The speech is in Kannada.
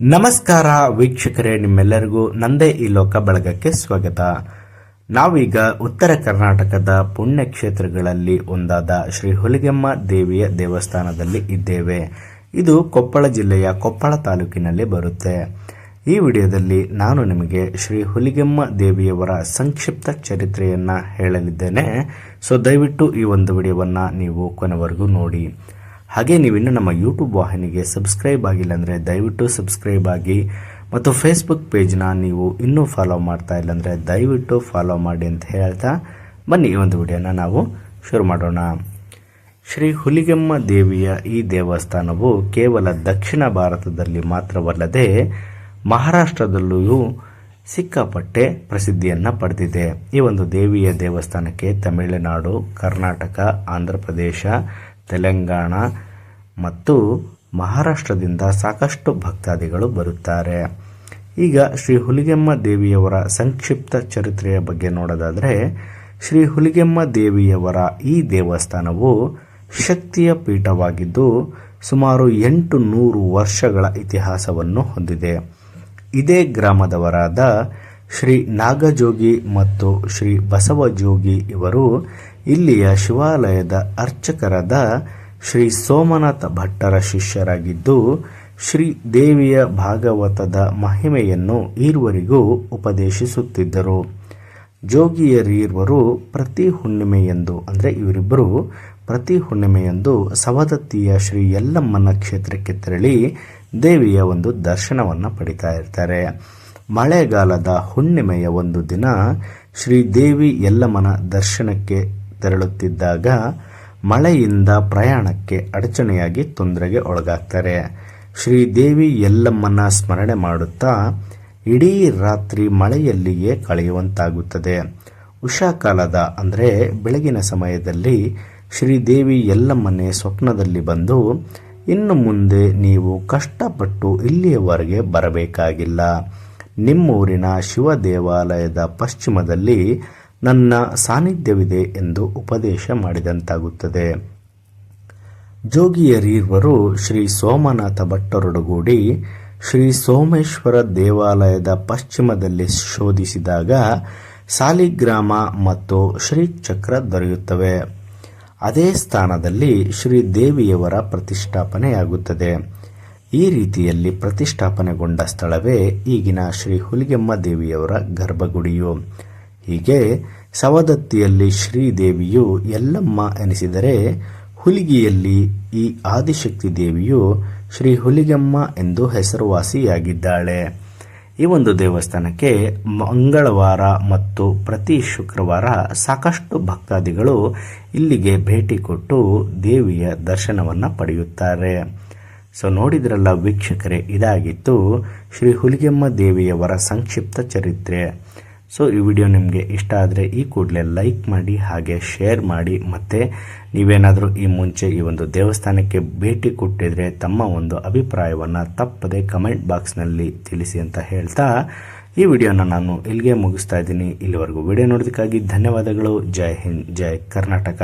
ನಮಸ್ಕಾರ ವೀಕ್ಷಕರೇ, ನಿಮ್ಮೆಲ್ಲರಿಗೂ ನಂದೇ ಈ ಲೋಕ ಬಳಗಕ್ಕೆ ಸ್ವಾಗತ. ನಾವೀಗ ಉತ್ತರ ಕರ್ನಾಟಕದ ಪುಣ್ಯಕ್ಷೇತ್ರಗಳಲ್ಲಿ ಒಂದಾದ ಶ್ರೀ ಹುಲಿಗೆಮ್ಮ ದೇವಿಯ ದೇವಸ್ಥಾನದಲ್ಲಿ ಇದ್ದೇವೆ. ಇದು ಕೊಪ್ಪಳ ಜಿಲ್ಲೆಯ ಕೊಪ್ಪಳ ತಾಲೂಕಿನಲ್ಲಿ ಬರುತ್ತೆ. ಈ ವಿಡಿಯೋದಲ್ಲಿ ನಾನು ನಿಮಗೆ ಶ್ರೀ ಹುಲಿಗೆಮ್ಮ ದೇವಿಯವರ ಸಂಕ್ಷಿಪ್ತ ಚರಿತ್ರೆಯನ್ನು ಹೇಳಲಿದ್ದೇನೆ. ಸೊ ದಯವಿಟ್ಟು ಈ ಒಂದು ವಿಡಿಯೋವನ್ನು ನೀವು ಕೊನೆವರೆಗೂ ನೋಡಿ. ಹಾಗೆ ನೀವಿನ್ನು ನಮ್ಮ ಯೂಟ್ಯೂಬ್ ವಾಹಿನಿಗೆ ಸಬ್ಸ್ಕ್ರೈಬ್ ಆಗಿಲ್ಲ ಅಂದರೆ ದಯವಿಟ್ಟು ಸಬ್ಸ್ಕ್ರೈಬ್ ಆಗಿ ಮತ್ತು ಫೇಸ್ಬುಕ್ ಪೇಜ್ನ ನೀವು ಇನ್ನೂ ಫಾಲೋ ಮಾಡ್ತಾ ಇಲ್ಲ ಅಂದರೆ ದಯವಿಟ್ಟು ಫಾಲೋ ಮಾಡಿ ಅಂತ ಹೇಳ್ತಾ ಬನ್ನಿ ಈ ಒಂದು ವಿಡಿಯೋನ ನಾವು ಶುರು ಮಾಡೋಣ. ಶ್ರೀ ಹುಲಿಗೆಮ್ಮ ದೇವಿಯ ಈ ದೇವಸ್ಥಾನವು ಕೇವಲ ದಕ್ಷಿಣ ಭಾರತದಲ್ಲಿ ಮಾತ್ರವಲ್ಲದೆ ಮಹಾರಾಷ್ಟ್ರದಲ್ಲೂ ಸಿಕ್ಕಾಪಟ್ಟೆ ಪ್ರಸಿದ್ಧಿಯನ್ನು ಪಡೆದಿದೆ. ಈ ಒಂದು ದೇವಿಯ ದೇವಸ್ಥಾನಕ್ಕೆ ತಮಿಳುನಾಡು, ಕರ್ನಾಟಕ, ಆಂಧ್ರ ಪ್ರದೇಶ ತೆಲಂಗಾಣ ಮತ್ತು ಮಹಾರಾಷ್ಟ್ರದಿಂದ ಸಾಕಷ್ಟು ಭಕ್ತಾದಿಗಳು ಬರುತ್ತಾರೆ. ಈಗ ಶ್ರೀ ಹುಲಿಗೆಮ್ಮ ದೇವಿಯವರ ಸಂಕ್ಷಿಪ್ತ ಚರಿತ್ರೆಯ ಬಗ್ಗೆ ನೋಡೋದಾದರೆ, ಶ್ರೀ ಹುಲಿಗೆಮ್ಮ ದೇವಿಯವರ ಈ ದೇವಸ್ಥಾನವು ಶಕ್ತಿಯ ಪೀಠವಾಗಿದ್ದು, ಸುಮಾರು ಎಂಟು ನೂರು ವರ್ಷಗಳ ಇತಿಹಾಸವನ್ನು ಹೊಂದಿದೆ. ಇದೇ ಗ್ರಾಮದವರಾದ ಶ್ರೀ ನಾಗಜೋಗಿ ಮತ್ತು ಶ್ರೀ ಬಸವಜೋಗಿ ಇವರು ಇಲ್ಲಿಯ ಶಿವಾಲಯದ ಅರ್ಚಕರಾದ ಶ್ರೀ ಸೋಮನಾಥ ಭಟ್ಟರ ಶಿಷ್ಯರಾಗಿದ್ದು, ಶ್ರೀ ದೇವಿಯ ಭಾಗವತದ ಮಹಿಮೆಯನ್ನು ಈರ್ವರಿಗೂ ಉಪದೇಶಿಸುತ್ತಿದ್ದರು. ಜೋಗಿಯರೀರ್ವರು ಪ್ರತಿ ಹುಣ್ಣಿಮೆಯಂದು, ಅಂದರೆ ಇವರಿಬ್ಬರು ಪ್ರತಿ ಹುಣ್ಣಿಮೆಯಂದು ಸವದತ್ತಿಯ ಶ್ರೀ ಯಲ್ಲಮ್ಮನ ಕ್ಷೇತ್ರಕ್ಕೆ ತೆರಳಿ ದೇವಿಯ ಒಂದು ದರ್ಶನವನ್ನು ಪಡಿತಾ ಇರ್ತಾರೆ. ಮಳೆಗಾಲದ ಹುಣ್ಣಿಮೆಯ ಒಂದು ದಿನ ಶ್ರೀ ದೇವಿ ಯಲ್ಲಮ್ಮನ ದರ್ಶನಕ್ಕೆ ತೆರಳುತ್ತಿದ್ದಾಗ ಮಳೆಯಿಂದ ಪ್ರಯಾಣಕ್ಕೆ ಅಡಚಣೆಯಾಗಿ ತೊಂದರೆಗೆ ಒಳಗಾಗ್ತಾರೆ. ಶ್ರೀದೇವಿ ಎಲ್ಲಮ್ಮನ ಸ್ಮರಣೆ ಮಾಡುತ್ತಾ, ಇಡೀ ರಾತ್ರಿ ಮಳೆಯಲ್ಲಿಯೇ ಕಳೆಯುವಂತಾಗುತ್ತದೆ. ಉಷಾಕಾಲದ ಅಂದರೆ ಬೆಳಗಿನ ಸಮಯದಲ್ಲಿ ಶ್ರೀದೇವಿ ಎಲ್ಲಮ್ಮನೆ ಸ್ವಪ್ನದಲ್ಲಿ ಬಂದು, ಇನ್ನು ಮುಂದೆ ನೀವು ಕಷ್ಟಪಟ್ಟು ಇಲ್ಲಿಯವರೆಗೆ ಬರಬೇಕಾಗಿಲ್ಲ. ನಿಮ್ಮೂರಿನ ಶಿವ ದೇವಾಲಯದ ಪಶ್ಚಿಮದಲ್ಲಿ ನನ್ನ ಸಾನ್ನಿಧ್ಯವಿದೆ ಎಂದು ಉಪದೇಶ ಮಾಡಿದಂತಾಗುತ್ತದೆ. ಜೋಗಿಯರೀರ್ವರು ಶ್ರೀ ಸೋಮನಾಥ ಭಟ್ಟರೊಡಗೂಡಿ ಶ್ರೀ ಸೋಮೇಶ್ವರ ದೇವಾಲಯದ ಪಶ್ಚಿಮದಲ್ಲಿ ಶೋಧಿಸಿದಾಗ ಸಾಲಿಗ್ರಾಮ ಮತ್ತು ಶ್ರೀಚಕ್ರ ದೊರೆಯುತ್ತವೆ. ಅದೇ ಸ್ಥಾನದಲ್ಲಿ ಶ್ರೀ ದೇವಿಯವರ ಪ್ರತಿಷ್ಠಾಪನೆಯಾಗುತ್ತದೆ. ಈ ರೀತಿಯಲ್ಲಿ ಪ್ರತಿಷ್ಠಾಪನೆಗೊಂಡ ಸ್ಥಳವೇ ಈಗಿನ ಶ್ರೀ ಹುಲಿಗೆಮ್ಮ ದೇವಿಯವರ ಗರ್ಭಗುಡಿಯು. ಹೀಗೆ ಸವದತ್ತಿಯಲ್ಲಿ ಶ್ರೀದೇವಿಯು ಎಲ್ಲಮ್ಮ ಎನಿಸಿದರೆ ಹುಲಿಗಿಯಲ್ಲಿ ಈ ಆದಿಶಕ್ತಿ ದೇವಿಯು ಶ್ರೀ ಹುಲಿಗೆಮ್ಮ ಎಂದು ಹೆಸರುವಾಸಿಯಾಗಿದ್ದಾಳೆ. ಈ ಒಂದು ದೇವಸ್ಥಾನಕ್ಕೆ ಮಂಗಳವಾರ ಮತ್ತು ಪ್ರತಿ ಶುಕ್ರವಾರ ಸಾಕಷ್ಟು ಭಕ್ತಾದಿಗಳು ಇಲ್ಲಿಗೆ ಭೇಟಿ ಕೊಟ್ಟು ದೇವಿಯ ದರ್ಶನವನ್ನು ಪಡೆಯುತ್ತಾರೆ. ಸೊ, ನೋಡಿದ್ರಲ್ಲ ವೀಕ್ಷಕರೇ, ಇದಾಗಿತ್ತು ಶ್ರೀ ಹುಲಿಗೆಮ್ಮ ದೇವಿಯವರ ಸಂಕ್ಷಿಪ್ತ ಚರಿತ್ರೆ. ಸೊ, ಈ ವಿಡಿಯೋ ನಿಮಗೆ ಇಷ್ಟ ಆದರೆ ಈ ಕೂಡಲೇ ಲೈಕ್ ಮಾಡಿ, ಹಾಗೆ ಶೇರ್ ಮಾಡಿ, ಮತ್ತು ನೀವೇನಾದರೂ ಈ ಮುಂಚೆ ಈ ಒಂದು ದೇವಸ್ಥಾನಕ್ಕೆ ಭೇಟಿ ಕೊಟ್ಟಿದ್ರೆ ತಮ್ಮ ಒಂದು ಅಭಿಪ್ರಾಯವನ್ನು ತಪ್ಪದೆ ಕಮೆಂಟ್ ಬಾಕ್ಸ್ನಲ್ಲಿ ತಿಳಿಸಿ ಅಂತ ಹೇಳ್ತಾ, ಈ ವಿಡಿಯೋನ ನಾನು ಇಲ್ಲಿಗೆ ಮುಗಿಸ್ತಾ ಇದ್ದೀನಿ. ಇಲ್ಲಿವರೆಗೂ ವಿಡಿಯೋ ನೋಡೋದಕ್ಕಾಗಿ ಧನ್ಯವಾದಗಳು. ಜೈ ಹಿಂದ್, ಜೈ ಕರ್ನಾಟಕ.